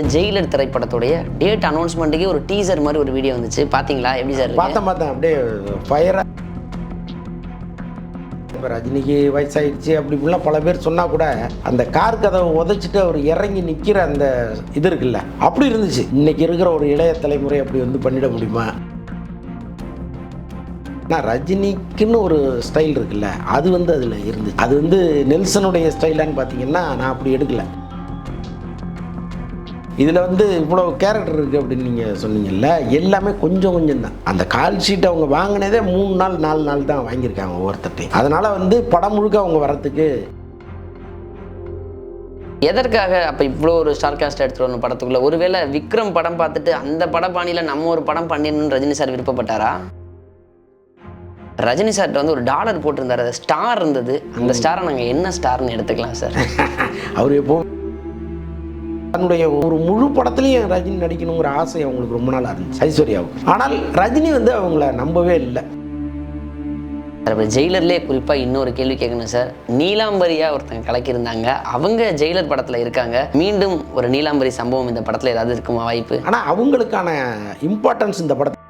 Jailer திரைப்படத்துடைய date அனௌன்ஸ்மெண்ட்டுக்கே ஒரு teaser மாதிரி ஒரு வீடியோ வந்துச்சு. பாத்தீங்களா? எப்படி சார் பார்த்தேன் பார்த்தேன் அப்படியே ஃபயராக இப்போ ரஜினிக்கு வயசாயிடுச்சு. அப்படி இப்படிலாம் பல பேர் சொன்னால் கூட அந்த கார் கதவை உதச்சிட்டு அவர் இறங்கி நிற்கிற அந்த இது இருக்குல்ல அப்படி இருந்துச்சு. இன்னைக்கு இருக்கிற ஒரு இளைய தலைமுறை அப்படி வந்து பண்ணிட முடியுமா? நான் ரஜினிக்குன்னு ஒரு ஸ்டைல் இருக்குல்ல அது வந்து அதில் இருந்துச்சு. அது வந்து நெல்சனுடைய ஸ்டைலான்னு பார்த்தீங்கன்னா நான் அப்படி எடுக்கலை. இதில் வந்து இவ்வளோ கேரக்டர் இருக்குது அப்படின்னு நீங்கள் சொன்னீங்கல்ல எல்லாமே கொஞ்சம் கொஞ்சம் தான். அந்த கால் ஷீட் அவங்க வாங்கினதே மூணு நாள் நாலு நாள் தான் வாங்கியிருக்காங்க ஒவ்வொருத்தட்டையும் அதனால் வந்து படம் முழுக்க அவங்க வரத்துக்கு எதற்காக அப்ப இவ்வளோ ஒரு ஸ்டார் காஸ்ட் எடுத்துட்டு வரணும் படத்துக்குள்ள? ஒருவேளை விக்ரம் படம் பார்த்துட்டு அந்த பட பாணியில நம்ம ஒரு படம் பண்ணிடணும்னு ரஜினி சார் விருப்பப்பட்டாரா? ரஜினி சார்ட்ட வந்து ஒரு டாலர் போட்டிருந்தாரு. அது ஸ்டார் இருந்தது. அந்த ஸ்டாரை நாங்க என்ன ஸ்டார்னு எடுத்துக்கலாம் சார் அவர் எப்போ தன்னுடைய ஒரு முழு படத்துலையும் ரஜினி நடிக்கணுங்கிற ஆசை அவங்களுக்கு ரொம்ப நாளாக இருந்துச்சு. ஐஸ்வர்யாவுக்கு. ஆனால் ரஜினி வந்து அவங்கள நம்பவே இல்லை. சார் இப்போ ஜெயிலர்லேயே குறிப்பாக இன்னொரு கேள்வி கேட்கணும் சார். நீலாம்பரியா ஒருத்தங்க கலக்கியிருந்தாங்க. அவங்க ஜெயிலர் படத்தில் இருக்காங்க. மீண்டும் ஒரு நீலாம்பரி சம்பவம் இந்த படத்தில் ஏதாவது இருக்குமா வாய்ப்பு? ஆனால் அவங்களுக்கான இம்பார்ட்டன்ஸ் இந்த படத்தை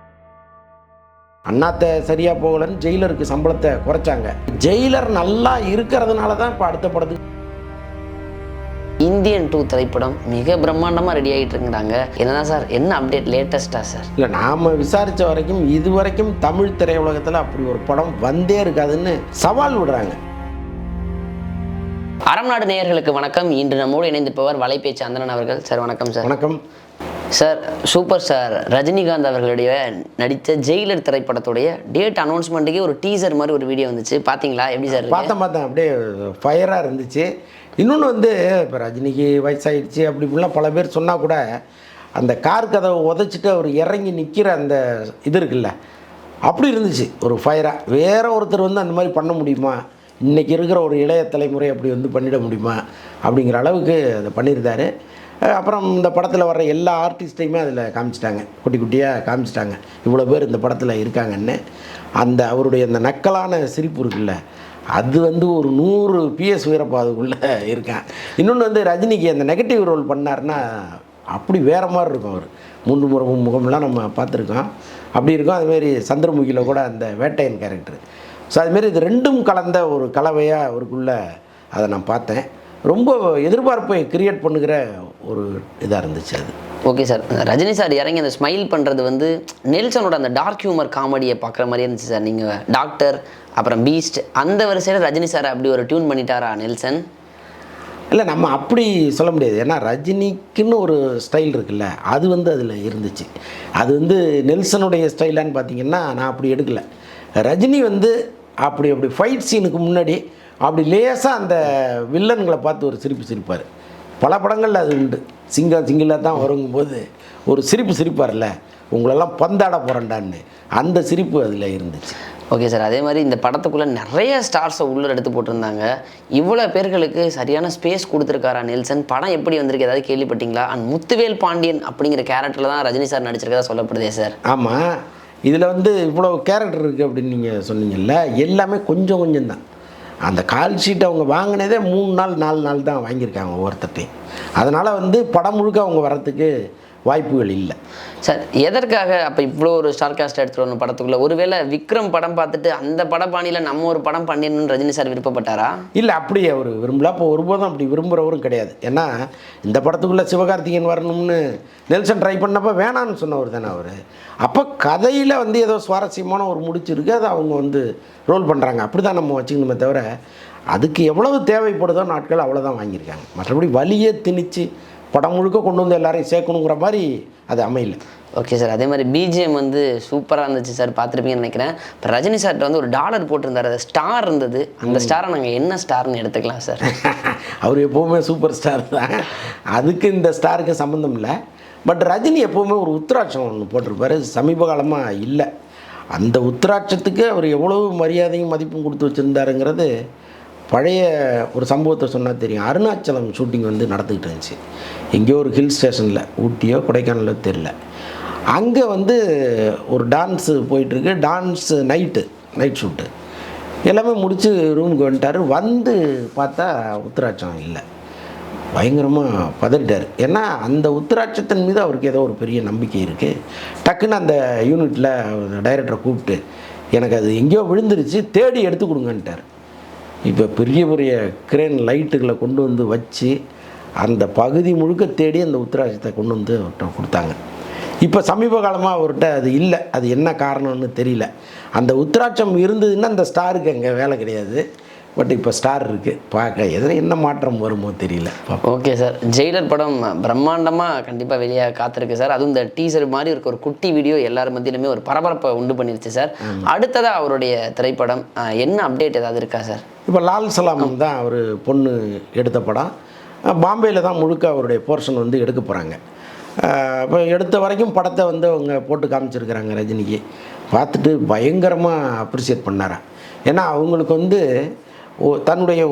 அண்ணாத்த சரியா போகலன்னு ஜெயிலருக்கு சம்பளத்தை குறைச்சாங்க. ஜெயிலர் நல்லா இருக்கிறதுனால தான் இப்போ அடுத்த படத்துக்கு இந்தியன் டூ திரைப்படம் மிக பிரம்மாண்டமாக ரெடி ஆகிட்டு இருக்குறாங்க என்னதான் சார்? என்ன அப்டேட் லேட்டஸ்டா சார்? இல்லை நாம் விசாரித்த வரைக்கும் இது வரைக்கும் தமிழ் திரையுலகத்தில் அப்படி ஒரு படம் வந்தே இருக்காதுன்னு சவால் விடுறாங்க. அறம் நாடு நேயர்களுக்கு வணக்கம். இன்று நம்மோடு இணைந்திருப்பவர் வலைபேச்சு அந்தரன் அவர்கள். சார் வணக்கம் சார். வணக்கம். Sir super sir. ரஜினிகாந்த் அவர்களுடைய நடித்த ஜெயிலர் திரைப்படத்துடைய டேட் அனௌன்ஸ்மெண்ட்டுக்கே ஒரு டீசர் மாதிரி ஒரு வீடியோ வந்துச்சு. பார்த்தீங்களா எப்படி சார் பார்த்தேன் பார்த்தேன். அப்படியே ஃபயராக இருந்துச்சு. இன்னொன்று வந்து இப்போ ரஜினிக்கு வயசாகிடுச்சு அப்படி இப்படிலாம் பல பேர் சொன்னால் கூட அந்த கார் கதவை உதச்சிட்டு அவர் இறங்கி நிற்கிற அந்த இது இருக்குல்ல அப்படி இருந்துச்சு. ஒரு ஃபயராக வேற ஒருத்தர் வந்து அந்த மாதிரி பண்ண முடியுமா? இன்றைக்கி இருக்கிற ஒரு இளைய தலைமுறை அப்படி வந்து பண்ணிட முடியுமா அப்படிங்கிற அளவுக்கு அதை பண்ணியிருந்தாரு. அப்புறம் இந்த படத்தில் வர்ற எல்லா ஆர்டிஸ்ட்டையுமே அதில் காமிச்சிட்டாங்க. குட்டி குட்டியாக காமிச்சிட்டாங்க. இவ்வளோ பேர் இந்த படத்தில் இருக்காங்கன்னு. அந்த அவருடைய அந்த நக்கலான சிரிப்பு இருக்குல்ல அது வந்து ஒரு நூறு பிஎஸ் வீரப்பாதுக்குள்ளே இருக்கேன். இன்னொன்று வந்து ரஜினிக்கு அந்த நெகட்டிவ் ரோல் பண்ணாருன்னா அப்படி வேறு மாதிரி இருக்கும் அவர். மூன்று முறை முகம்லாம் நம்ம பார்த்துருக்கோம். அப்படி இருக்கும். அதுமாரி சந்திரமுகியில் கூட அந்த வேட்டையன் கேரக்டர் ஸோ அதுமாரி இது ரெண்டும் கலந்த ஒரு கலவையாக அவருக்குள்ளே அதை நான் பார்த்தேன். ரொம்ப எதிர்பார்ப்பை கிரியேட் பண்ணுகிற ஒரு இதாக இருந்துச்சு அது. ஓகே சார் ரஜினி சார் இறங்கி அந்த ஸ்மைல் பண்ணுறது வந்து நெல்சனோட அந்த டார்க் ஹியூமர் காமெடியை பார்க்குற மாதிரி இருந்துச்சு சார் நீங்கள் டாக்டர் அப்புறம் பீஸ்ட் அந்த வரிசையில் ரஜினி சார் அப்படி ஒரு டியூன் பண்ணிட்டாரா நெல்சன்? இல்லை நம்ம அப்படி சொல்ல முடியாது. ஏன்னா ரஜினிக்குன்னு ஒரு ஸ்டைல் இருக்குல்ல அது வந்து அதில் இருந்துச்சு. அது வந்து நெல்சனுடைய ஸ்டைலான்னு பார்த்தீங்கன்னா நான் அப்படி எடுக்கல. ரஜினி வந்து அப்படி அப்படி ஃபைட் சீனுக்கு முன்னாடி அப்படி லேசாக அந்த வில்லன்களை பார்த்து ஒரு சிரிப்பு சிரிப்பார். பல படங்களில் அது உண்டு. சிங்கம் சிங்கிளாக தான் வருங்கும்போது ஒரு சிரிப்பு சிரிப்பார்ல உங்களெல்லாம் பந்தாட போகிறேன்டான்னு அந்த சிரிப்பு அதில் இருந்துச்சு. Okay sir. அதே மாதிரி இந்த படத்துக்குள்ளே நிறைய ஸ்டார்ஸை உள்ள எடுத்து போட்டிருந்தாங்க. இவ்வளோ பேர்களுக்கு சரியான ஸ்பேஸ் கொடுத்துருக்காரா நெல்சன்? படம் எப்படி வந்திருக்கு? ஏதாவது கேள்விப்பட்டீங்களா? அண்ட் முத்துவேல் பாண்டியன் அப்படிங்கிற கேரக்டரில் தான் ரஜினி சார் நடிச்சிருக்கதா சொல்லப்படுதே சார்? ஆமாம் இதில் வந்து இவ்வளோ கேரக்டர் இருக்குது அப்படின்னு நீங்கள் சொன்னீங்கல்ல எல்லாமே கொஞ்சம் கொஞ்சம் தான் அந்த கால் ஷீட் அவங்க வாங்கினதே மூணு நாள் நாலு நாள் தான் வாங்கியிருக்காங்க ஒவ்வொருத்தட்டையும் அதனால் வந்து படம் முழுக்க அவங்க வரத்துக்கு வாய்ப்புகள் இல்லை. சார் எதற்காக அப்போ இவ்வளோ ஒரு ஸ்டார் காஸ்ட் எடுத்துட்டு வரணும் படத்துக்குள்ள? ஒருவேளை விக்ரம் படம் பார்த்துட்டு அந்த பட பாணியில் நம்ம ஒரு படம் பண்ணிடணும்னு ரஜினி சார் விருப்பப்பட்டாரா? இல்லை அப்படி அவர் விரும்பல. அப்போ ஒருபோதும் அப்படி விரும்புகிறவரும் கிடையாது. ஏன்னா இந்த படத்துக்குள்ளே சிவகார்த்திகேயன் வரணும்னு நெல்சன் ட்ரை பண்ணப்போ வேணான்னு சொன்னவர் தானே அவர். அப்போ கதையில் வந்து ஏதோ சுவாரஸ்யமான ஒரு முடிச்சு இருக்குது அதை அவங்க வந்து ரோல் பண்ணுறாங்க அப்படி தான் நம்ம வச்சுக்கணுமே தவிர அதுக்கு எவ்வளவு தேவைப்படுதோ நாட்கள் அவ்வளோதான் வாங்கியிருக்காங்க. மற்றபடி வலியே திணிச்சு படம் முழுக்க கொண்டு வந்து எல்லாரையும் சேர்க்கணுங்கிற மாதிரி அது அமையல. ஓகே சார் அதே மாதிரி பிஜிஎம் வந்து சூப்பராக இருந்துச்சு சார் பார்த்துருப்பீங்கன்னு நினைக்கிறேன். இப்போ ரஜினி சார்ட்ட வந்து ஒரு டாலர் போட்டிருந்தாரு. அது ஸ்டார் இருந்தது. அந்த ஸ்டாரை நாங்கள் என்ன ஸ்டார்னு எடுத்துக்கலாம் சார் அவர் எப்போவுமே சூப்பர் ஸ்டார் தான். அதுக்கு இந்த ஸ்டாருக்கு சம்மந்தம் இல்லை. பட் ரஜினி எப்போவுமே ஒரு உத்ராட்சம் ஒன்று போட்டிருப்பாரு. சமீப காலமாக இல்லை. அந்த உத்ராட்சத்துக்கு அவர் எவ்வளவு மரியாதையும் மதிப்பும் கொடுத்து வச்சுருந்தாருங்கிறது பழைய ஒரு சம்பவத்தை சொன்னால் தெரியும். அருணாச்சலம் ஷூட்டிங் வந்து நடந்துக்கிட்டு இருந்துச்சு. எங்கேயோ ஒரு ஹில் ஸ்டேஷனில் ஊட்டியோ கொடைக்கானலோ தெரில அங்கே வந்து ஒரு டான்ஸு போயிட்டுருக்கு டான்ஸு நைட்டு நைட் ஷூட்டு எல்லாமே முடித்து ரூமுக்கு வந்துட்டார். வந்து பார்த்தா உத்தராட்சம் இல்லை. பயங்கரமாக பதறிட்டார். ஏன்னா அந்த உத்திராட்சத்தின் மீது அவருக்கு ஏதோ ஒரு பெரிய நம்பிக்கை இருக்குது டக்குன்னு அந்த யூனிட்டில் டைரக்டரை கூப்பிட்டு எனக்கு அது எங்கேயோ விழுந்துருச்சு. தேடி எடுத்து கொடுங்கன்ட்டார். இப்போ பெரிய பெரிய கிரேன் லைட்டுகளை கொண்டு வந்து வச்சு அந்த பகுதி முழுக்க தேடி அந்த உத்திராட்சத்தை கொண்டு வந்து அவர்கிட்ட கொடுத்தாங்க. இப்போ சமீப காலமாக அவர்கிட்ட அது இல்லை. அது என்ன காரணம்னு தெரியல. அந்த உத்திராட்சம் இருந்ததுன்னா அந்த ஸ்டாருக்கு அங்கே வேலை கிடையாது. பட் இப்போ ஸ்டார் இருக்குது பார்க்க எதில் என்ன மாற்றம் வருமோ தெரியல. ஓகே சார் ஜெயிலர் படம் பிரம்மாண்டமாக கண்டிப்பாக வெளியாக காத்திருக்கு சார் அதுவும் இந்த டீசர் மாதிரி இருக்க ஒரு குட்டி வீடியோ எல்லார் மத்தியிலுமே ஒரு பரபரப்பை உண்டு பண்ணிருச்சு சார் அடுத்ததாக அவருடைய திரைப்படம் என்ன அப்டேட் ஏதாவது இருக்கா சார் இப்போ லால் சலாம் தான் அவர் பொண்ணு எடுத்த படம். பாம்பேயில் தான் முழுக்க அவருடைய போர்ஷன் வந்து எடுக்க போகிறாங்க இப்போ எடுத்த வரைக்கும் படத்தை வந்து அவங்க போட்டு காமிச்சிருக்கிறாங்க ரஜினிக்கு. பார்த்துட்டு பயங்கரமாக அப்ரிசியேட் பண்ணாராம் ஏன்னா அவங்களுக்கு வந்து தன்னுடைய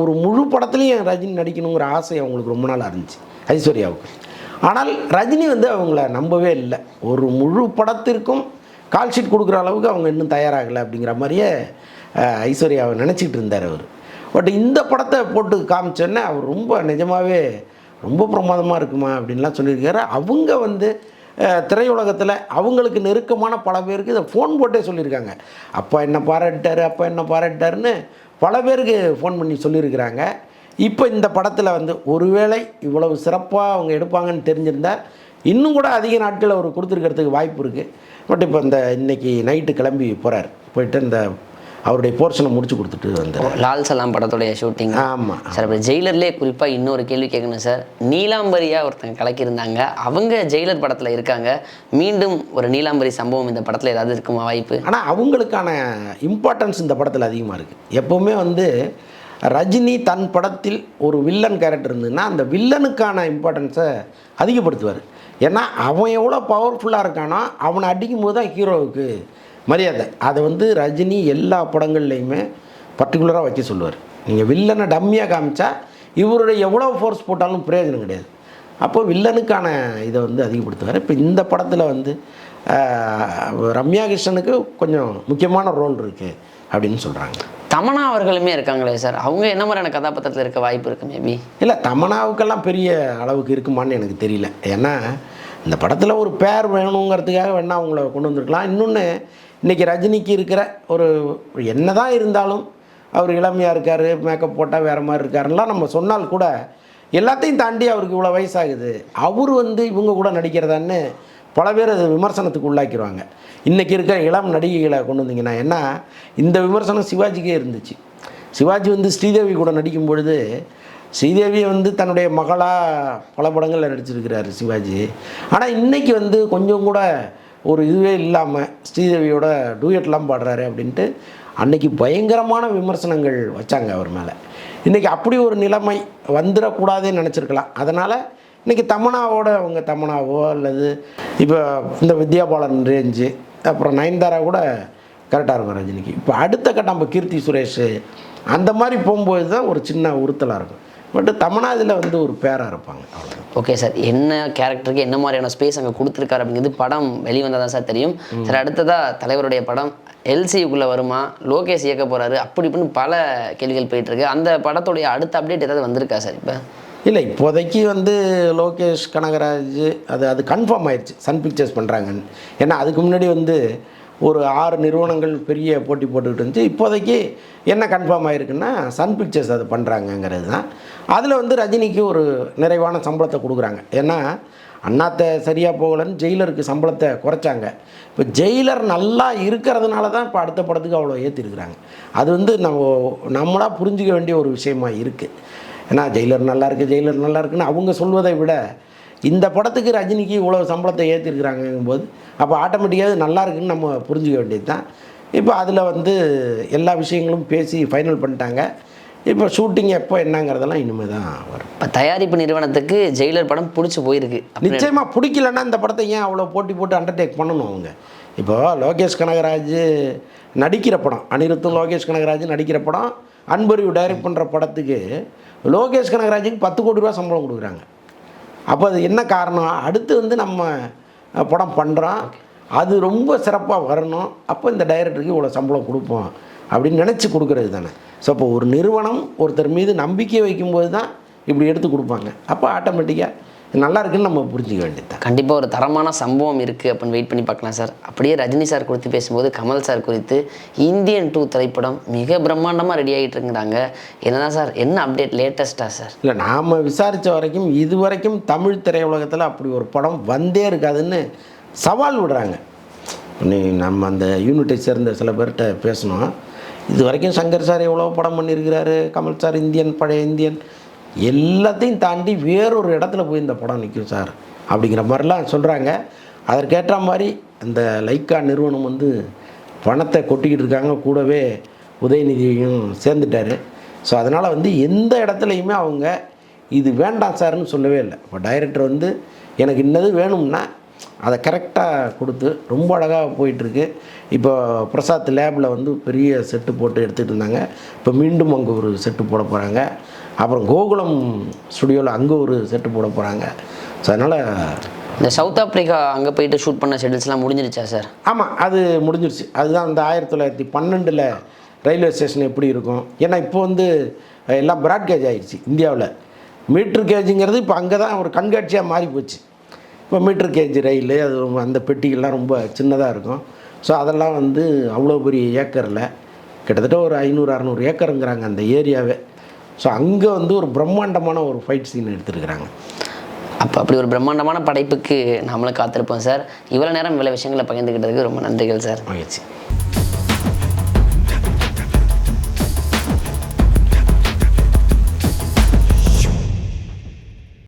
ஒரு முழு படத்துலையும் ரஜினி நடிக்கணுங்கிற ஆசை அவங்களுக்கு ரொம்ப நாளாக இருந்துச்சு. ஐஸ்வர்யாவுக்கு. ஆனால் ரஜினி வந்து அவங்கள நம்பவே இல்லை. ஒரு முழு படத்திற்கும் கால் ஷீட் கொடுக்குற அளவுக்கு அவங்க இன்னும் தயாராகலை அப்படிங்கிற மாதிரியே ஐஸ்வர்யாவை நினச்சிக்கிட்டு இருந்தார் அவர். பட் இந்த படத்தை போட்டு காமிச்சோன்னே அவர் ரொம்ப நிஜமாகவே ரொம்ப பிரமாதமாக இருக்குமா அப்படின்லாம் சொல்லியிருக்காரு. அவங்க வந்து திரையுலகத்தில் அவங்களுக்கு நெருக்கமான பல பேருக்கு இதை ஃபோன் போட்டே சொல்லியிருக்காங்க. அப்பா என்ன பாராட்டாரு அப்பா என்ன பாராட்டாருன்னு பல பேருக்கு ஃபோன் பண்ணி சொல்லியிருக்கிறாங்க. இப்போ இந்த படத்தில் வந்து ஒருவேளை இவ்வளவு சிறப்பாக அவங்க எடுப்பாங்கன்னு தெரிஞ்சிருந்தால் இன்னும் கூட அதிக நாட்கள் அவர் கொடுத்துருக்கிறதுக்கு வாய்ப்பு இருக்குது பட் இப்போ இந்த இன்றைக்கி நைட்டு கிளம்பி போகிறார் போயிட்டு இந்த அவருடைய போர்ஷனை முடிச்சு கொடுத்துட்டு வந்தார். லால் சலாம் படத்துடைய ஷூட்டிங் ஆமாம் சார் இப்போ ஜெயிலர்லேயே குறிப்பாக இன்னொரு கேள்வி கேட்கணும் சார். நீலாம்பரியாக ஒருத்தங்க கலக்கியிருந்தாங்க. அவங்க ஜெயிலர் படத்தில் இருக்காங்க. மீண்டும் ஒரு நீலாம்பரி சம்பவம் இந்த படத்தில் ஏதாவது இருக்குமா வாய்ப்பு? ஆனால் அவங்களுக்கான இம்பார்ட்டன்ஸ் இந்த படத்தில் அதிகமாக இருக்குது எப்போவுமே வந்து ரஜினி தன் படத்தில் ஒரு வில்லன் கேரக்டர் இருந்ததுன்னா அந்த வில்லனுக்கான இம்பார்ட்டன்ஸை அதிகப்படுத்துவார். ஏன்னா அவன் எவ்வளோ பவர்ஃபுல்லாக இருக்கானோ அவனை அடிக்கும்போது தான் ஹீரோவுக்கு மரியாதை. அதை வந்து ரஜினி எல்லா படங்கள்லையுமே பர்டிகுலராக வைக்க சொல்லுவார். நீங்கள் வில்லனை டம்மியாக காமிச்சா இவருடைய எவ்வளோ ஃபோர்ஸ் போட்டாலும் பிரயோஜனம் கிடையாது. அப்போ வில்லனுக்கான இதை வந்து அதிகப்படுத்துவார். இப்போ இந்த படத்தில் வந்து ரம்யா கிருஷ்ணனுக்கு கொஞ்சம் முக்கியமான ரோல் இருக்குது அப்படின்னு சொல்கிறாங்க தமனா அவர்களுமே இருக்காங்களே சார். அவங்க என்ன மாதிரியான கதாபாத்திரத்தில் இருக்க வாய்ப்பு இருக்கு மேபி இல்லை தமனாவுக்கெல்லாம் பெரிய அளவுக்கு இருக்குமான்னு எனக்கு தெரியல. ஏன்னா இந்த படத்தில் ஒரு பேர் வேணுங்கிறதுக்காக வேணா அவங்கள கொண்டு வந்திருக்கலாம். இன்னொன்று இன்றைக்கி ரஜினிக்கு இருக்கிற ஒரு என்ன தான் இருந்தாலும் அவர் இளமையாக இருக்கார் மேக்கப் போட்டால் வேறு மாதிரி இருக்காருலாம் நம்ம சொன்னால் கூட எல்லாத்தையும் தாண்டி அவருக்கு இவ்வளோ வயசாகுது. அவர் வந்து இவங்க கூட நடிக்கிறதான்னு பல பேர் அது விமர்சனத்துக்கு உள்ளாக்கிடுவாங்க இன்றைக்கி இருக்கிற இளம் நடிகைகளை கொண்டு வந்தீங்கன்னா ஏன்னா இந்த விமர்சனம் சிவாஜிக்கே இருந்துச்சு. சிவாஜி வந்து ஸ்ரீதேவி கூட நடிக்கும் பொழுது ஸ்ரீதேவியை வந்து தன்னுடைய மகளாக பல படங்களில் நடிச்சிருக்கிறாரு சிவாஜி. ஆனால் இன்றைக்கி வந்து கொஞ்சம் கூட ஒரு இதுவே இல்லாமல் ஸ்ரீதேவியோட டூயட்லாம் பாடுறாரு அப்படின்ட்டு அன்னைக்கு பயங்கரமான விமர்சனங்கள் வச்சாங்க அவர் மேலே. இன்றைக்கி அப்படி ஒரு நிலைமை வந்துடக்கூடாதுன்னு நினச்சிருக்கலாம். அதனால் இன்றைக்கி தமனாவோட அவங்க தமனாவோ அல்லது இப்போ இந்த வித்யாபாலன் ரேஞ்சு அப்புறம் நயன்தாரா கூட கரெக்டாக இருக்கும் ரஜினிக்கு. இப்போ அடுத்த கட்டம் நம்ம கீர்த்தி சுரேஷ் அந்த மாதிரி போகும்போது தான் ஒரு சின்ன உறுத்தலாக இருக்கும். பட் தமனா இதில் வந்து ஒரு பேராக இருப்பாங்க ஓகே சார் என்ன கேரக்டருக்கு என்ன மாதிரியான ஸ்பேஸ் அங்கே கொடுத்துருக்காரு அப்படிங்கிறது படம் வெளிவந்தால் தான் சார் தெரியும் சார் அடுத்ததாக தலைவருடைய படம் எல்சியுக்குள்ளே வருமா? லோகேஷ் இயக்க போகிறாரு அப்படி இப்படின்னு பல கேள்விகள் போயிட்டுருக்கு. அந்த படத்துடைய அடுத்த அப்டேட் ஏதாவது வந்திருக்கா சார் இப்போ? இல்லை இப்போதைக்கு வந்து லோகேஷ் கனகராஜ் அது அது கன்ஃபார்ம் ஆயிடுச்சு சன் பிக்சர்ஸ் பண்ணுறாங்கன்னு ஏன்னா அதுக்கு முன்னாடி வந்து ஒரு ஆறு நிறுவனங்கள் பெரிய போட்டி போட்டுக்கிட்டு இருந்துச்சு. இப்போதைக்கு என்ன கன்ஃபார்ம் ஆயிருக்குன்னா சன் பிக்சர்ஸ் அது பண்ணுறாங்கங்கிறது தான். அதில் வந்து ரஜினிக்கு ஒரு நிறைவான சம்பளத்தை கொடுக்குறாங்க. ஏன்னா அண்ணாத்த சரியாக போகலன்னு ஜெயிலருக்கு சம்பளத்தை குறைச்சாங்க. இப்போ ஜெயிலர் நல்லா இருக்கிறதுனால தான் இப்போ அடுத்த படத்துக்கு அவ்வளோ ஏற்றிருக்கிறாங்க அது வந்து நம்ம நம்மளாக புரிஞ்சிக்க வேண்டிய ஒரு விஷயமா இருக்குது ஏன்னா ஜெயிலர் நல்லா இருக்குது ஜெயிலர் நல்லா இருக்குன்னு அவங்க சொல்வதை விட இந்த படத்துக்கு ரஜினிக்கு இவ்வளோ சம்பளத்தை ஏற்றிருக்கிறாங்கும்போது அப்போ ஆட்டோமேட்டிக்காக நல்லா இருக்குன்னு நம்ம புரிஞ்சுக்க வேண்டியது தான் இப்போ அதில் வந்து எல்லா விஷயங்களும் பேசி ஃபைனல் பண்ணிட்டாங்க. இப்போ ஷூட்டிங் எப்போ என்னங்கிறதெல்லாம் இனிமேல் தான் வரும். இப்போ தயாரிப்பு நிறுவனத்துக்கு ஜெயிலர் படம் பிடிச்சி போயிருக்கு. நிச்சயமாக பிடிக்கலன்னா இந்த படத்தை ஏன் அவ்வளோ போட்டி போட்டு அண்டர்டேக் பண்ணணும் அவங்க? இப்போ லோகேஷ் கனகராஜ் நடிக்கிற படம் அனிருத்தும் லோகேஷ் கனகராஜ் நடிக்கிற படம் அன்பறிவு டைரக்ட் பண்ணுற படத்துக்கு லோகேஷ் கனகராஜுக்கு பத்து கோடி ரூபா சம்பளம் கொடுக்குறாங்க. அப்போ அது என்ன காரணம்? அடுத்து வந்து நம்ம படம் பண்ணுறோம் அது ரொம்ப சிறப்பாக வரணும். அப்போ இந்த டைரக்டருக்கு இவ்வளோ சம்பளம் கொடுப்போம் அப்படின்னு நினச்சி கொடுக்கறது தானே. ஸோ அப்போ ஒரு நிறுவனம் ஒருத்தர் மீது நம்பிக்கை வைக்கும்போது தான் இப்படி எடுத்து கொடுப்பாங்க. அப்போ ஆட்டோமேட்டிக்காக நல்லா இருக்குன்னு நம்ம புரிஞ்சுக்க வேண்டியது கண்டிப்பாக ஒரு தரமான சம்பவம் இருக்குது அப்படின்னு வெயிட் பண்ணி பார்க்கலாம் சார். அப்படியே ரஜினி சார் குறித்து பேசும்போது கமல் சார் குறித்து இந்தியன் டூ திரைப்படம் மிக பிரம்மாண்டமாக ரெடி ஆகிட்டு இருக்கிறாங்க என்னதான் சார் என்ன அப்டேட் லேட்டஸ்ட்டாக சார்? இல்லை நாம் விசாரித்த வரைக்கும் இது வரைக்கும் தமிழ் திரையுலகத்தில் அப்படி ஒரு படம் வந்தே இருக்காதுன்னு சவால் விடுறாங்க. நீ நம்ம அந்த யூனிட்டை சேர்ந்த சில பேர்கிட்ட பேசணும். இது வரைக்கும் சங்கர் சார் எவ்வளோ படம் பண்ணியிருக்கிறாரு கமல் சார் இந்தியன் பழைய இந்தியன். எல்லாத்தையும் தாண்டி வேறொரு இடத்துல போய் இந்த படம் நிற்கும் சார். அப்படிங்கிற மாதிரிலாம் சொல்கிறாங்க அதற்கேற்ற மாதிரி அந்த லைக்கா நிறுவனம் வந்து பணத்தை கொட்டிக்கிட்டு இருக்காங்க. கூடவே உதயநிதியையும் சேர்ந்துட்டாரு. ஸோ அதனால் வந்து எந்த இடத்துலையுமே அவங்க இது வேண்டாம் சார்னு சொல்லவே இல்லை. இப்போ டைரக்டர் வந்து எனக்கு இன்னது வேணும்னா அதை கரெக்டாக கொடுத்து ரொம்ப அழகாக போயிட்டுருக்கு. இப்போ பிரசாத் லேபில் வந்து பெரிய செட்டு போட்டு எடுத்துகிட்டு இருந்தாங்க. இப்போ மீண்டும் அங்கே ஒரு செட்டு போட போகிறாங்க அப்புறம் கோகுலம் ஸ்டுடியோவில் அங்கே ஒரு செட்டு போட போகிறாங்க ஸோ அதனால் இந்த சவுத் ஆப்பிரிக்கா அங்கே போயிட்டு ஷூட் பண்ண ஷெடியூல்ஸ்லாம் முடிஞ்சிருச்சா சார் ஆமாம் அது முடிஞ்சிருச்சு. அதுதான் அந்த ஆயிரத்தி தொள்ளாயிரத்தி பன்னெண்டில் ரயில்வே ஸ்டேஷன் எப்படி இருக்கும்? ஏன்னா இப்போ வந்து எல்லாம் பிராட்கேஜ் ஆயிடுச்சு இந்தியாவில். மீட்ரு கேஜுங்கிறது இப்போ அங்கே தான் ஒரு கண்காட்சியாக மாறி போச்சு. இப்போ மீட்ரு கேஜ் ரயில் அது ரொம்ப அந்த பெட்டிகள்லாம் ரொம்ப சின்னதாக இருக்கும். ஸோ அதெல்லாம் வந்து அவ்வளோ பெரிய ஏக்கரில் கிட்டத்தட்ட ஒரு ஐநூறு அறநூறு ஏக்கருங்கிறாங்க அந்த ஏரியாவே. ஸோ அங்கே வந்து ஒரு பிரம்மாண்டமான ஒரு ஃபைட் சீன் எடுத்துருக்குறாங்க. அப்போ அப்படி ஒரு பிரம்மாண்டமான படைப்புக்கு நம்மளும் காத்திருப்போம் சார். இவ்வளோ நேரம் இவ்வளோ விஷயங்களை பகிர்ந்துக்கிட்டதுக்கு ரொம்ப நன்றிகள் சார். மகிழ்ச்சி.